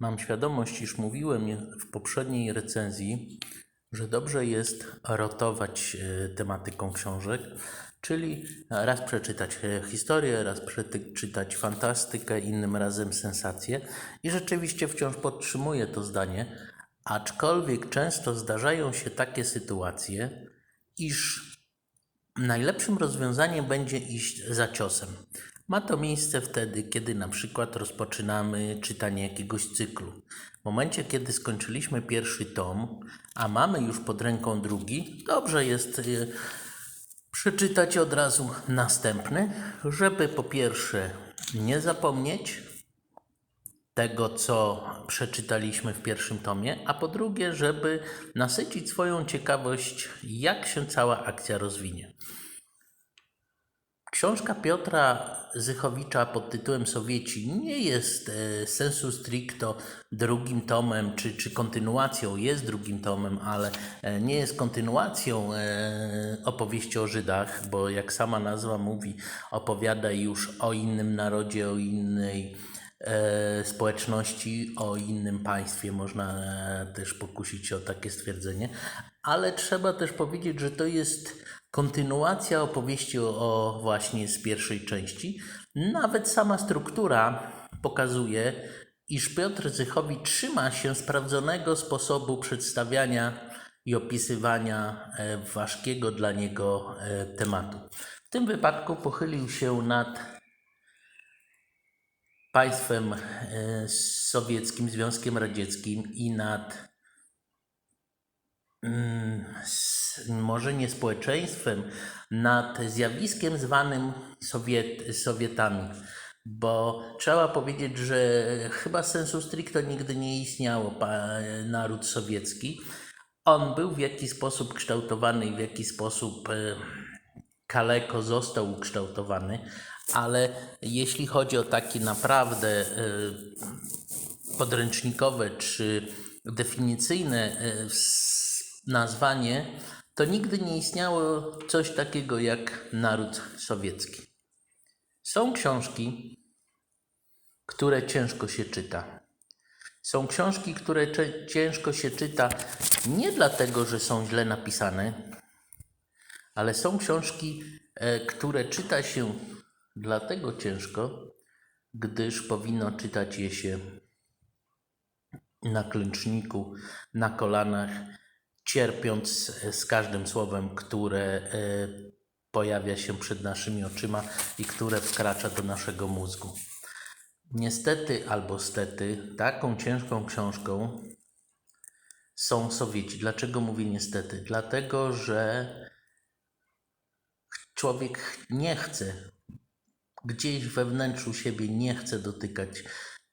Mam świadomość, iż mówiłem w poprzedniej recenzji, że dobrze jest rotować e, tematyką książek, czyli raz przeczytać e, historię, raz przeczytać fantastykę, innym razem sensację. I rzeczywiście wciąż podtrzymuję to zdanie, aczkolwiek często zdarzają się takie sytuacje, iż Najlepszym rozwiązaniem będzie iść za ciosem. Ma to miejsce wtedy, kiedy na przykład rozpoczynamy czytanie jakiegoś cyklu. W momencie, kiedy skończyliśmy pierwszy tom, a mamy już pod ręką drugi, dobrze jest y, przeczytać od razu następny, żeby po pierwsze nie zapomnieć tego, co przeczytaliśmy w pierwszym tomie, a po drugie, żeby nasycić swoją ciekawość, jak się cała akcja rozwinie. Książka Piotra Zychowicza pod tytułem Sowieci nie jest e, sensu stricto drugim tomem czy, czy kontynuacją, jest drugim tomem, ale e, nie jest kontynuacją e, opowieści o Żydach, bo jak sama nazwa mówi, opowiada już o innym narodzie, o innej społeczności, o innym państwie. Można też pokusić się o takie stwierdzenie, ale trzeba też powiedzieć, że to jest kontynuacja opowieści o, właśnie z pierwszej części. Nawet sama struktura pokazuje, iż Piotr Zychowicz trzyma się sprawdzonego sposobu przedstawiania i opisywania e, ważkiego dla niego e, tematu. W tym wypadku pochylił się nad państwem e, sowieckim, Związkiem Radzieckim i nad może nie społeczeństwem, nad zjawiskiem zwanym Sowiet, Sowietami. Bo trzeba powiedzieć, że chyba sensu stricto nigdy nie istniało naród sowiecki. On był w jakiś sposób kształtowany i w jakiś sposób e, kaleko został ukształtowany, ale jeśli chodzi o takie naprawdę e, podręcznikowe czy definicyjne e, nazwanie, to nigdy nie istniało coś takiego jak naród sowiecki. Są książki, które ciężko się czyta. Są książki, które ciężko się czyta nie dlatego, że są źle napisane, ale są książki, e, które czyta się dlatego ciężko, gdyż powinno czytać je się na klęczniku, na kolanach, cierpiąc z, każdym słowem, które e, pojawia się przed naszymi oczyma i które wkracza do naszego mózgu. Niestety albo stety, taką ciężką książką są Sowieci. Dlaczego mówię niestety? Dlatego, że człowiek nie chce, gdzieś we wnętrzu siebie nie chce dotykać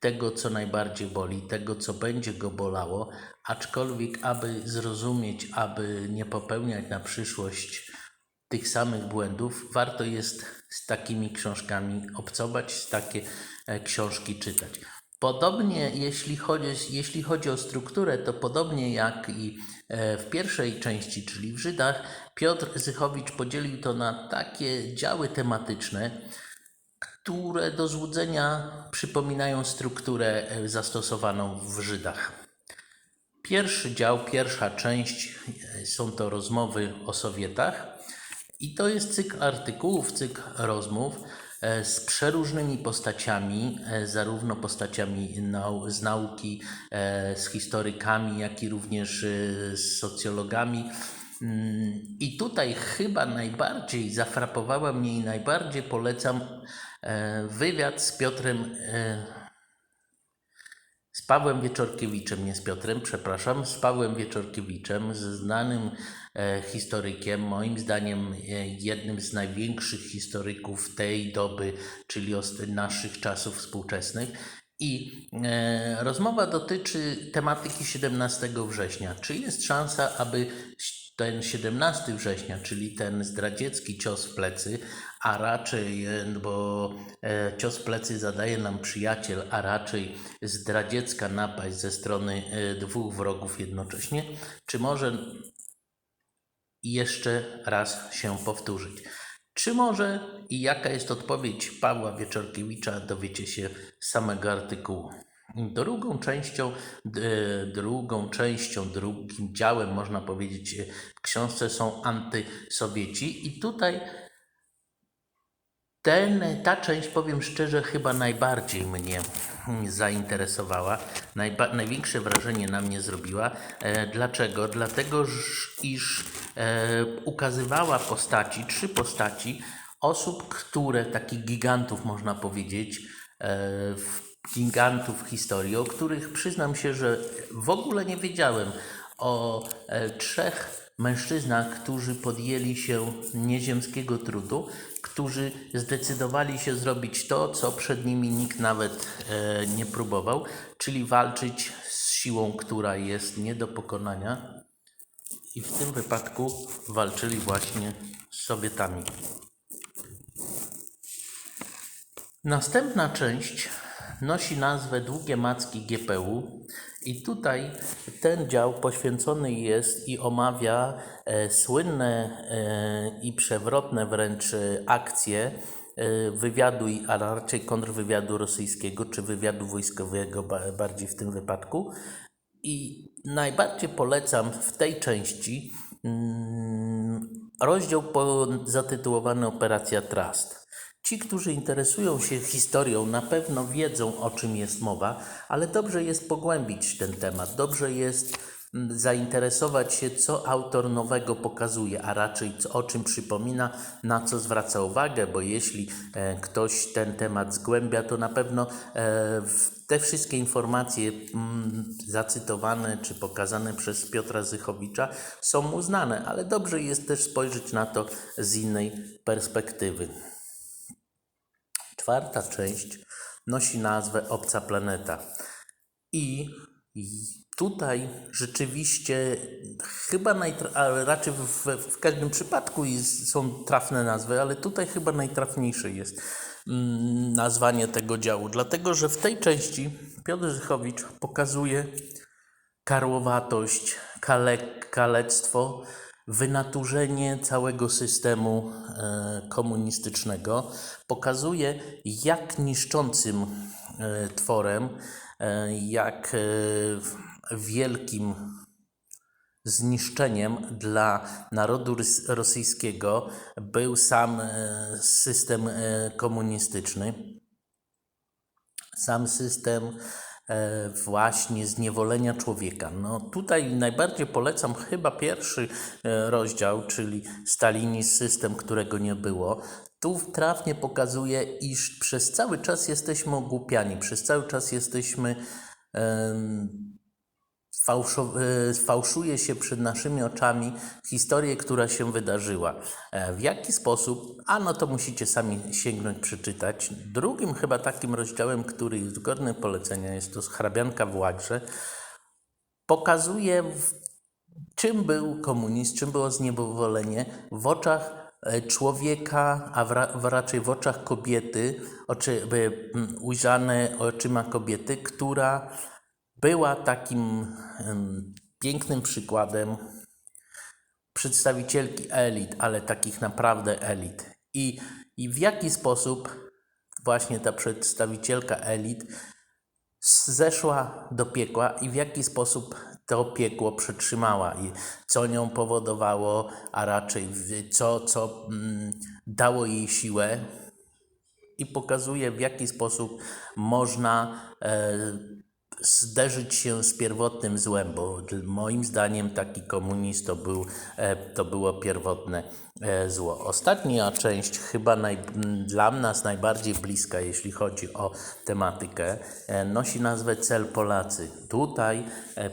tego, co najbardziej boli, tego, co będzie go bolało, aczkolwiek, aby zrozumieć, aby nie popełniać na przyszłość tych samych błędów, warto jest z takimi książkami obcować, takie e, książki czytać. Podobnie, jeśli chodzi, jeśli chodzi o strukturę, to podobnie jak i e, w pierwszej części, czyli w Żydach, Piotr Zychowicz podzielił to na takie działy tematyczne, które do złudzenia przypominają strukturę e, zastosowaną w Żydach. Pierwszy dział, pierwsza część e, są to rozmowy o Sowietach i to jest cykl artykułów, cykl rozmów e, z przeróżnymi postaciami, zarówno postaciami nau z nauki, z historykami, jak i również z socjologami. Mm, I tutaj chyba najbardziej zafrapowała mnie i najbardziej polecam wywiad z Piotrem e, z Pawłem Wieczorkiewiczem, nie z Piotrem, przepraszam, z Pawłem Wieczorkiewiczem, ze znanym e, historykiem, moim zdaniem e, jednym z największych historyków tej doby, czyli naszych czasów współczesnych. I e, rozmowa dotyczy tematyki 17 września. Czy jest szansa, aby ten 17 września, czyli ten zdradziecki cios w plecy, a raczej, e, bo e, cios plecy zadaje nam przyjaciel, a raczej zdradziecka napaść ze strony e, dwóch wrogów jednocześnie, czy może jeszcze raz się powtórzyć? Czy może i jaka jest odpowiedź Pawła Wieczorkiewicza, dowiecie się z samego artykułu. Drugą częścią, drugą częścią, drugim działem, można powiedzieć, w książce są antysowieci i tutaj ten, ta część, powiem szczerze, chyba najbardziej mnie mm, zainteresowała. Najba, największe wrażenie na mnie zrobiła. E, dlaczego? Dlatego, iż e, ukazywała postaci, trzy postaci osób, które, takich gigantów można powiedzieć, e, gigantów historii, o których przyznam się, że w ogóle nie wiedziałem. O e, trzech mężczyznach, którzy podjęli się nieziemskiego trudu, którzy zdecydowali się zrobić to, co przed nimi nikt nawet e, nie próbował, czyli walczyć z siłą, która jest nie do pokonania. I w tym wypadku walczyli właśnie z Sowietami. Następna część nosi nazwę Długie Macki GPU i tutaj ten dział poświęcony jest i omawia e, słynne e, i przewrotne wręcz e, akcje e, wywiadu, a raczej kontrwywiadu rosyjskiego, czy wywiadu wojskowego ba- bardziej w tym wypadku. I najbardziej polecam w tej części mm, rozdział po, zatytułowany Operacja Trust. Ci, którzy interesują się historią, na pewno wiedzą, o czym jest mowa, ale dobrze jest pogłębić ten temat. Dobrze jest mm, zainteresować się, co autor nowego pokazuje, a raczej o czym przypomina, na co zwraca uwagę, bo jeśli e, ktoś ten temat zgłębia, to na pewno e, te wszystkie informacje mm, zacytowane czy pokazane przez Piotra Zychowicza są mu znane, ale dobrze jest też spojrzeć na to z innej perspektywy. Czwarta część nosi nazwę Obca Planeta. I tutaj rzeczywiście chyba najtra- a raczej w, w każdym przypadku jest, są trafne nazwy, ale tutaj chyba najtrafniejsze jest mm, nazwanie tego działu, dlatego że w tej części Piotr Zychowicz pokazuje karłowatość, kale, kalectwo, wynaturzenie całego systemu e, komunistycznego. Pokazuje, jak niszczącym e, tworem, e, jak wielkim zniszczeniem dla narodu rosyjskiego był sam system komunistyczny sam system właśnie zniewolenia człowieka. No tutaj najbardziej polecam chyba pierwszy e, rozdział, czyli Stalinizm, system, którego nie było. Tu trafnie pokazuje, iż przez cały czas jesteśmy ogłupiani, przez cały czas jesteśmy e, fałszuje się przed naszymi oczami historię, która się wydarzyła. E, W jaki sposób? A no to musicie sami sięgnąć, przeczytać. Drugim chyba takim rozdziałem, który jest godny polecenia, jest to hrabianka w Łagrze. Pokazuje, czym był komunizm, czym było zniewolenie w oczach e, człowieka, a w ra, w raczej w oczach kobiety, oczy, ujrzane oczyma kobiety, która była takim pięknym przykładem przedstawicielki elit, ale takich naprawdę elit. I, I w jaki sposób właśnie ta przedstawicielka elit zeszła do piekła i w jaki sposób to piekło przetrzymała i co nią powodowało, a raczej co, co mm, dało jej siłę i pokazuje w jaki sposób można e, zderzyć się z pierwotnym złem, bo moim zdaniem taki komunizm to, był, e, to było pierwotne e, zło. Ostatnia część, chyba naj, dla nas najbardziej bliska, jeśli chodzi o tematykę, e, nosi nazwę Cel Polacy. Tutaj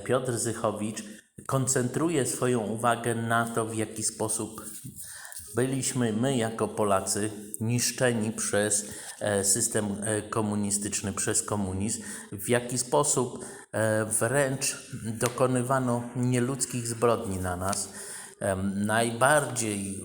Piotr Zychowicz koncentruje swoją uwagę na to, w jaki sposób byliśmy my jako Polacy niszczeni przez e, system e, komunistyczny, przez komunizm, w jaki sposób e, wręcz dokonywano nieludzkich zbrodni na nas. Najbardziej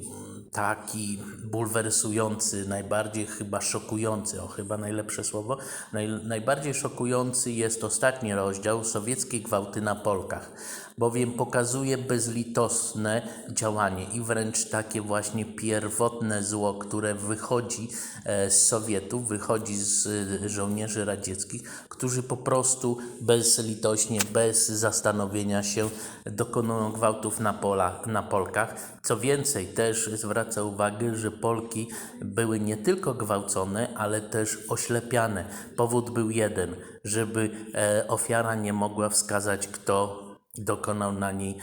taki bulwersujący, najbardziej chyba szokujący, o chyba najlepsze słowo, naj, najbardziej szokujący jest ostatni rozdział Sowieckie gwałty na Polkach, bowiem pokazuje bezlitosne działanie i wręcz takie właśnie pierwotne zło, które wychodzi e, z Sowietów, wychodzi z e, żołnierzy radzieckich, którzy po prostu bezlitośnie, bez zastanowienia się dokonują gwałtów na, pola, na Polkach. Co więcej, też zwraca uwagę, że Polki były nie tylko gwałcone, ale też oślepiane. Powód był jeden, żeby e, ofiara nie mogła wskazać, kto dokonał na niej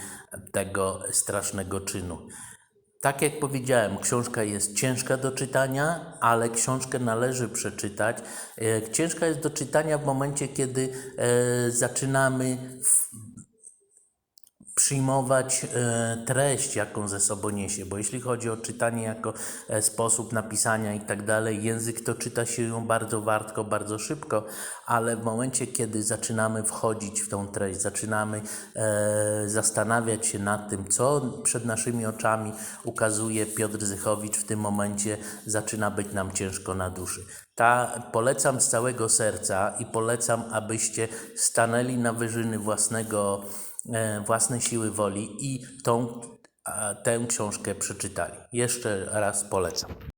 tego strasznego czynu. Tak jak powiedziałem, książka jest ciężka do czytania, ale książkę należy przeczytać. E, Ciężka jest do czytania w momencie, kiedy e, zaczynamy przyjmować e, treść, jaką ze sobą niesie, bo jeśli chodzi o czytanie jako e, sposób napisania i tak dalej, język to czyta się ją bardzo wartko, bardzo szybko, ale w momencie, kiedy zaczynamy wchodzić w tą treść, zaczynamy e, zastanawiać się nad tym, co przed naszymi oczami ukazuje Piotr Zychowicz w tym momencie, zaczyna być nam ciężko na duszy. Ta, polecam z całego serca i polecam, abyście stanęli na wyżyny własnego własnej siły woli i tą, tę książkę przeczytali. Jeszcze raz polecam.